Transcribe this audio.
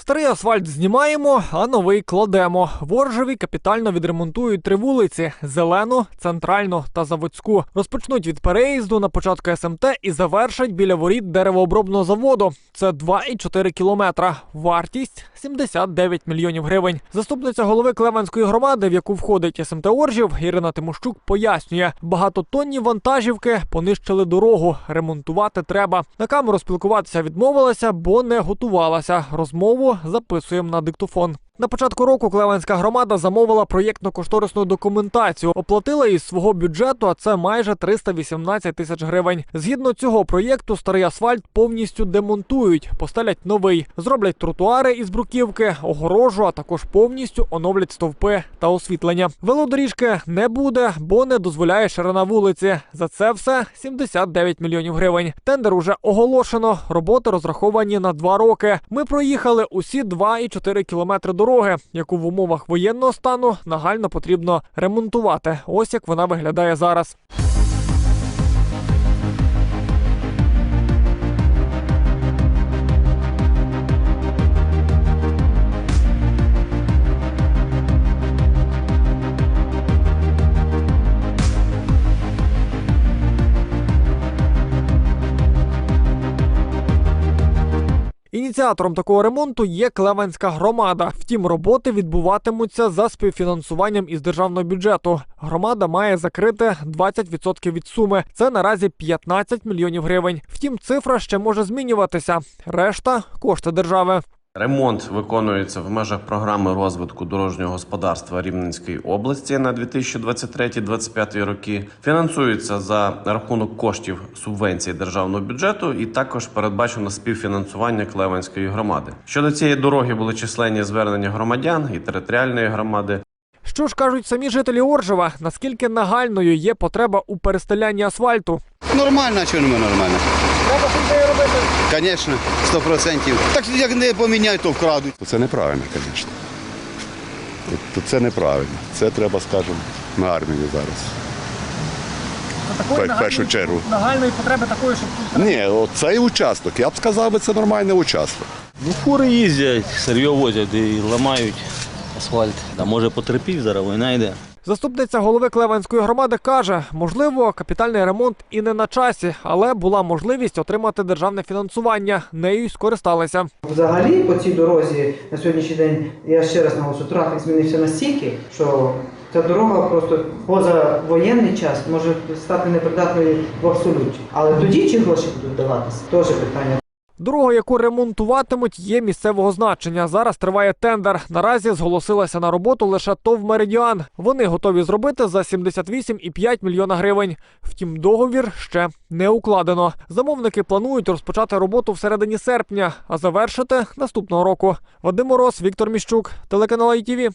Старий асфальт знімаємо, а новий кладемо. В Оржеві капітально відремонтують три вулиці: зелену, центральну та заводську. Розпочнуть від переїзду на початку СМТ і завершать біля воріт деревообробного заводу. Це 2,4 кілометра. Вартість 79 мільйонів гривень. Заступниця голови Клевенської громади, в яку входить СМТ Оржів, Ірина Тимощук пояснює: багатотонні вантажівки понищили дорогу. Ремонтувати треба. На камеру спілкуватися відмовилася, бо не готувалася. Розмову записуємо на диктофон. На початку року Клевенська громада замовила проєктно-кошторисну документацію, оплатила із свого бюджету, а це майже 318 тисяч гривень. Згідно цього проєкту, старий асфальт повністю демонтують, постелять новий, зроблять тротуари із бруківки, огорожу, а також повністю оновлять стовпи та освітлення. Велодоріжки не буде, бо не дозволяє ширина вулиці. За це все 79 мільйонів гривень. Тендер уже оголошено. Роботи розраховані на два роки. Ми проїхали усі 2,4 кілометри дороги, яку в умовах воєнного стану нагально потрібно ремонтувати. Ось як вона виглядає зараз. Ініціатором такого ремонту є Клевенська громада. Втім, роботи відбуватимуться за співфінансуванням із державного бюджету. Громада має закрити 20% від суми. Це наразі 15 мільйонів гривень. Втім, цифра ще може змінюватися. Решта кошти держави. Ремонт виконується в межах програми розвитку дорожнього господарства Рівненської області на 2023-2025 роки. Фінансується за рахунок коштів субвенції державного бюджету і також передбачено співфінансування Клевенської громади. Щодо цієї дороги були численні звернення громадян і територіальної громади. Що ж кажуть самі жителі Оржева, наскільки нагальною є потреба у перестелянні асфальту? Нормально, а чого не нормально? Треба. Звісно, 100%. Так як не поміняють, то вкрадуть. То це неправильно, звісно. То це неправильно. Це треба, скажімо, на армію зараз. В першу чергу. нагальної потреби такої, щоб тут Ні, оцей участок, я б сказав, це нормальний участок. Ну, фури їздять, сир'йо возять і ламають асфальт. Та може потерпів, зараз війна йде. Заступниця голови Клевенської громади каже, можливо, капітальний ремонт і не на часі, але була можливість отримати державне фінансування. Нею й скористалися. Взагалі по цій дорозі на сьогоднішній день я ще раз наголошую, трафік змінився настільки, що ця дорога просто поза воєнний час може стати непридатною в абсолюті. Але тоді чи гроші будуть даватися? Теж питання. Дорога, яку ремонтуватимуть, є місцевого значення. Зараз триває тендер. Наразі зголосилася на роботу лише ТОВ Меридіан. Вони готові зробити за 78,5 мільйона гривень. Втім, договір ще не укладено. Замовники планують розпочати роботу всередині серпня, а завершити наступного року. Вадим Мороз, Віктор Міщук, телеканал ITV.